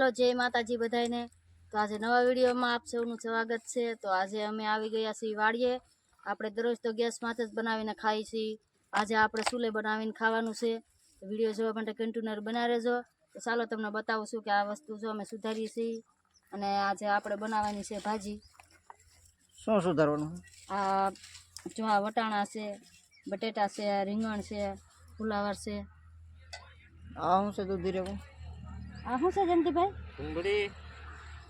હાલો જય માતાજી બધાને તો આજે નવા વિડીયોમાં આપ સૌનું સ્વાગત છે. તો આજે અમે આવી ગયા છીએ વાડીએ. આપણે દરરોજ તો ગેસમાંથી જ બનાવીને ખાઈએ છીએ. આજે આપણે ચૂલે બનાવીને ખાવાનું છે? વીડિયો જોવા માટે કન્ટેનર બના રહેજો તો ચાલો તમને બતાવું છું કે આ વસ્તુ જો અમે સુધારીએ છીએ. અને આજે આપણે બનાવવાની છે ભાજી. શું સુધારવાનું? આ જો આ વટાણા છે બટેટા છે રીંગણ છે ફુલાવર છે. આ શું છે દૂધી રેવું આ શું છે જયંતિભાઈ? ડુંગળી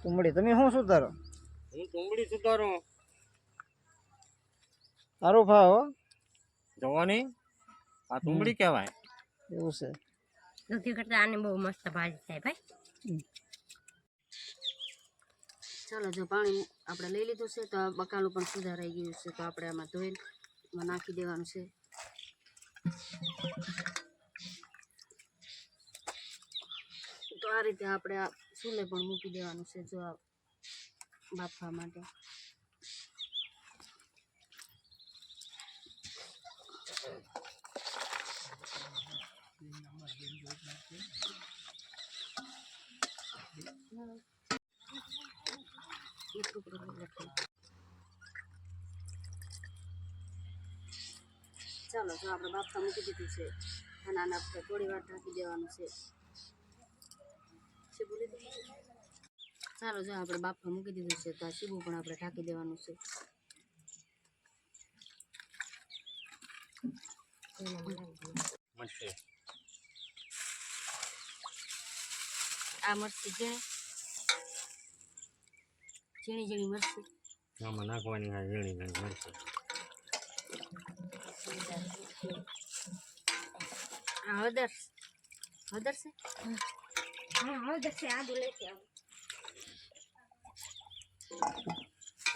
તુંબડી તમે શું સુધારો? હું ડુંગળી સુધારું. સારું ભાવ હો. જવાની? આ ડુંગળી કહેવાય. એવું છે. દૂધી કરતા આને બહુ મસ્ત ભાજી થાય ભાઈ. ચાલો જો પાણી આપણે લઈ લીધું છે તો આ બકાલું પણ સુધારાઈ ગયું છે તો આપણે આમાં ધોઈને એમાં નાખી દેવાનું છે. તો આ રીતે આપણે આ ચૂલે પણ મૂકી દેવાનું છે જો આ બાફવા માટે. ચાલો, જો આપણે બાફવા મૂકી દીધું છે અને આને થોડી વાર ઢાંકી દેવાનું છે? ચાલો જો આપણે બાફા મૂકી દીધું છે તો આ શીબુ પણ આપણે ઢાંકી દેવાનું છે. આ મરચી છે. ઝીણી ઝીણી મરચી. આમાં નાખવાની આ ઝીણી ઝીણી મરચી. આ હળદર. હળદર છે?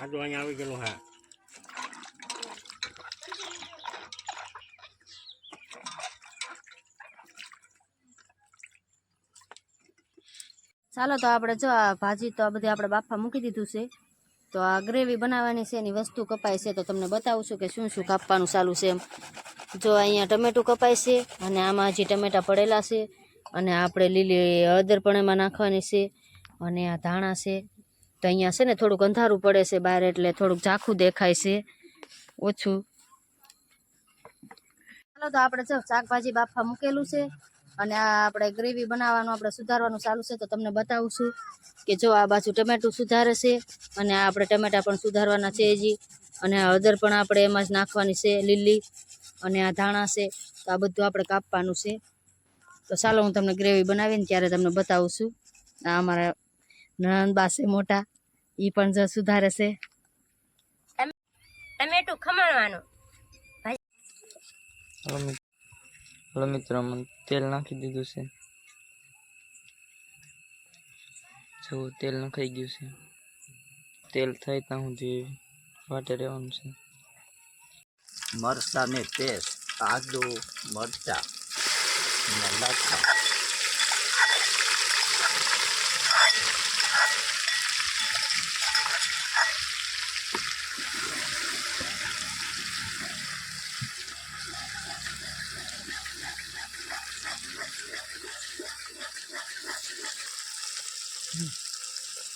આદુ અહીંયા આવી ગયેલું હા. ચાલો તો આપણે જો આ ભાજી તો આ બધી આપણે બાફા મૂકી દીધું છે. તો આ ગ્રેવી બનાવવાની છે એની વસ્તુ કપાય છે તો તમને બતાવું છું કે શું શું કાપવાનું ચાલુ છે એમ. જો અહીંયા ટમેટું કપાય છે અને આમાં હજી ટમેટા પડેલા છે અને આપણે લીલી હળદર પણ એમાં નાખવાની છે અને આ ધાણા છે. તો અહીંયા છે ને થોડુંક અંધારું પડે છે બહાર એટલે થોડુંક ઝાખું દેખાય છે. ઓછું. ચાલો તો આપણે જો શાકભાજી બાફા મૂકેલું છે અને આ આપણે ગ્રેવી બનાવવાનું, આપણે સુધારવાનું ચાલુ છે તો તમને બતાવું કે જો આ બાજુ ટમેટું સુધારે છે અને આ આપણે ટમેટા પણ સુધારવાના છે હજી. અને હળદર પણ આપણે એમાં જ નાખવાની છે લીલી અને આ ધાણા છે. તો આ બધું આપણે કાપવાનું છે. તો ચાલો હું તમને ગ્રેવી બનાવીને ત્યારે તમને બતાવું છું. આ અમારા નણંદબા છે મોટા એ પણ જ સુધારે છે. ટમેટું ખમણવાનું. હલો મિત્રો મને તેલ નાખી દીધું છે. જો તેલ નખાઈ ગયું છે. તેલ થાય ત્યાં સુધી વાટે રહેવાનું છે. મરચાને પેસ્ટ આદુ મરચા. લસણ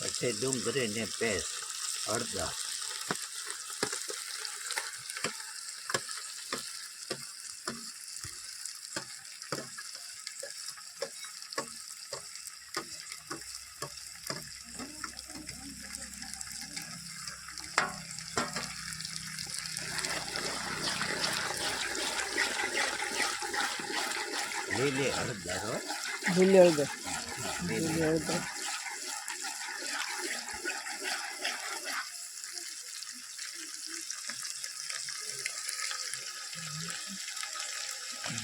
પછી ડુંગળીની પેસ્ટ હળદર લીલી હળદર હો લીલી હળદર લીલી હળદર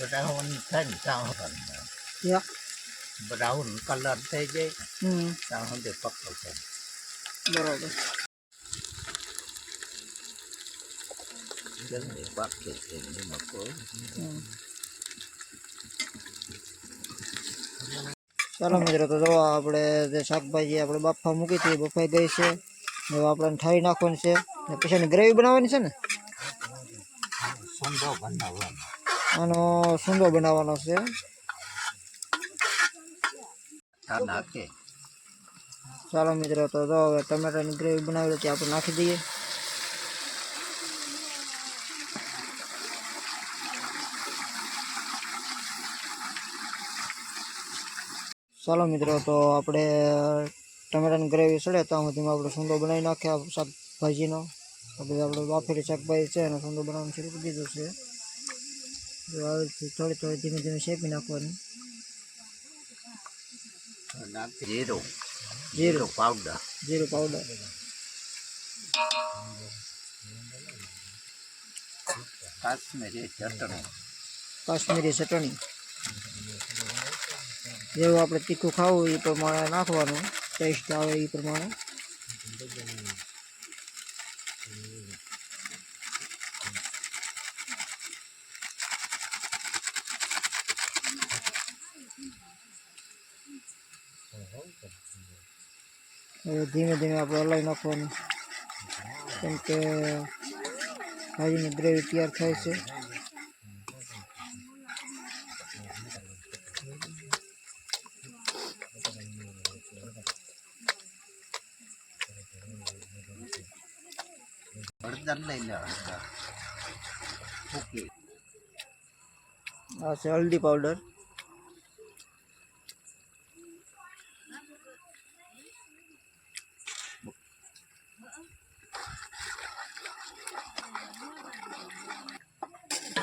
બ્રાઉન થાય ને ત્યાં યા બ્રાઉન કલર થઈ જાય હમ ત્યાં સુધી પકવશે બરાબર જલ્દી પાકે છે નિમક હમ. ચાલો મિત્રો તો જો આપણે જે શાકભાજી આપણે બાફા મૂકી હતી બફાઈ ગઈ છે. હવે આપણે ઠાઈ નાખવાની છે. ને પછી એની ગ્રેવી બનાવવાની છે ને? આનો સુંદો બનાવવાનો છે. ચાલો મિત્રો તો જો હવે ટમેટાની ગ્રેવી બનાવેલી હતી આપણે નાખી દઈએ. ચાલો મિત્રો તો આપણે ટમેટાની ગ્રેવી સડે ત્યાં સુધીમાં આપણે સૂંદો બનાવી નાખ્યા શાકભાજીનો. આપણે આપણે બાફેલી શાકભાજી છે અને સૂંદો બનાવવાનું શરૂ કરી દીધું છે. આવી થોડી થોડી ધીમે ધીમે શેકી નાખવાની. જીરો. જીરું પાવડર. જીરું પાવડર. કાશ્મીરી ચટણી. કાશ્મીરી ચટણી. જેવું આપણે તીખું ખાવું એ પ્રમાણે નાખવાનું. ટેસ્ટ આવે એ પ્રમાણે. હવે ધીમે ધીમે આપણે હલાવી નાખવાનું. કેમ કે ભાજીની ગ્રેવી તૈયાર થાય છે. હળદર લઈ લે હળદર ઓકે આ છે હલ્દી પાવડર.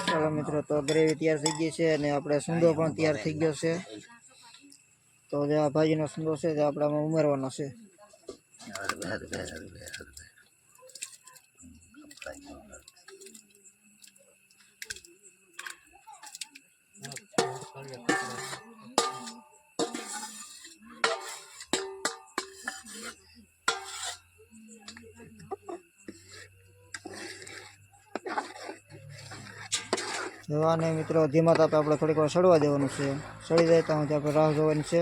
ચાલો મિત્રો, તો ગ્રેવી તૈયાર થઈ ગઈ છે અને આપણે સુંદો પણ તૈયાર થઈ ગયો છે. તો જે આ ભાજીનો સુંદો છે, તે આપણામાં ઉમેરવાનો છે. જવાને મિત્રો, ધીમા તાપે આપણે થોડીક વાર સડવા દેવાનું છે. સડી જાય ત્યાં સુધી આપણે રાહ જોવાની છે.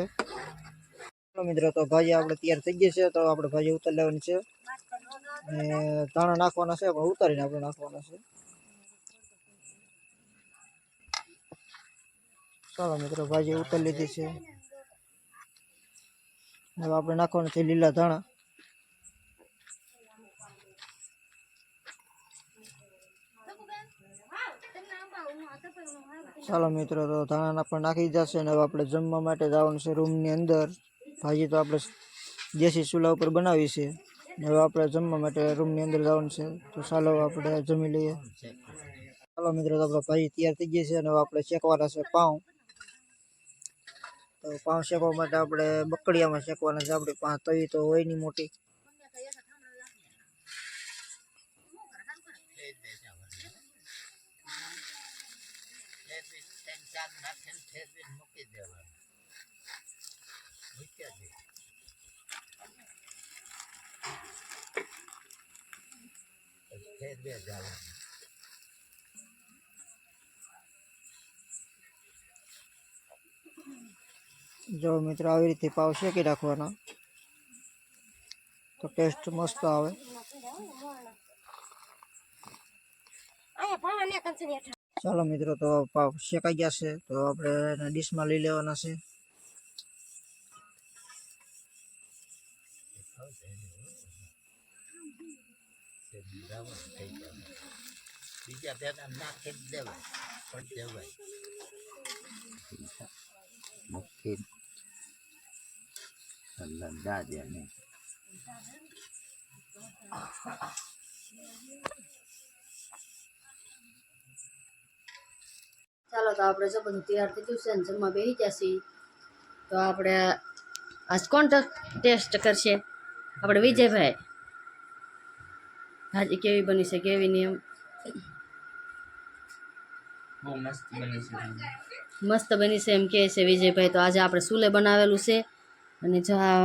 મિત્રો, તો ભાજી આપણે તૈયાર થઈ ગઈ છે, તો આપણે ભાજી ઉતારી લેવાની છે. અને ધાણા નાખવાના છે, પણ ઉતારીને આપણે નાખવાના છે. ચાલો મિત્રો ભાજી ઉતારી લીધી છે. હવે આપણે નાખવાના છે લીલા ધાણા. ચાલો મિત્રો, તો ધાણા પણ નાખી જશે અને હવે આપણે જમવા માટે જવાનું છે રૂમની અંદર. ભાજી તો આપણે દેશી ચૂલા ઉપર બનાવી છે. અને હવે આપણે જમવા માટે રૂમની અંદર જવાનું છે. તો ચાલો આપણે જમી લઈએ. ચાલો મિત્રો, તો આપણે ભાજી તૈયાર થઈ ગઈ છે અને હવે આપણે શેકવાના છે પાઉં. તો પાઉં શેકવા માટે આપણે બકડિયામાં શેકવાના છે. આપણી પાંચ તવી તો હોય નહીં મોટી. બે જવાનું. જો મિત્રો આવી રીતે પાવ શેકી રાખવાના. તો ટેસ્ટ મસ્ત આવે. ચાલો મિત્રો તો પાવ શેકાઈ ગયા છે તો આપણે એને ડીશમાં લઈ લેવાના છે. બીજા ભેગા નાખી દેવાય પણ દેવાય. મૂકી લંડા ચાલો તો આપણે જો બધું તૈયાર થઈ ગયું છે ને જમવા બેસી જશે તો આપણે આજ કોણ ટેસ્ટ કરશે? આપણે વિજયભાઈ. ભાજી કેવી બની છે કેવી નહીં એમ? બહુ મસ્ત બની છે. મસ્ત બની છે એમ કહે છે વિજયભાઈ. તો આજે આપણે સુલે બનાવેલું છે. અને જો આ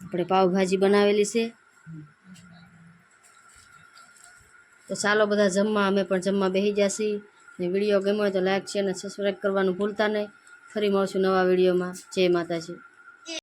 આપણે પાવભાજી બનાવેલી છે, તો ચાલો બધા જમવા, અમે પણ જમવા બેસી જશી. ને વીડિયો ગમ્યો હોય તો લાઈક છે અને સબસ્ક્રાઈબ કરવાનું ભૂલતા નહીં. ફરી મળશું નવા વિડીયોમાં. જય માતાજી.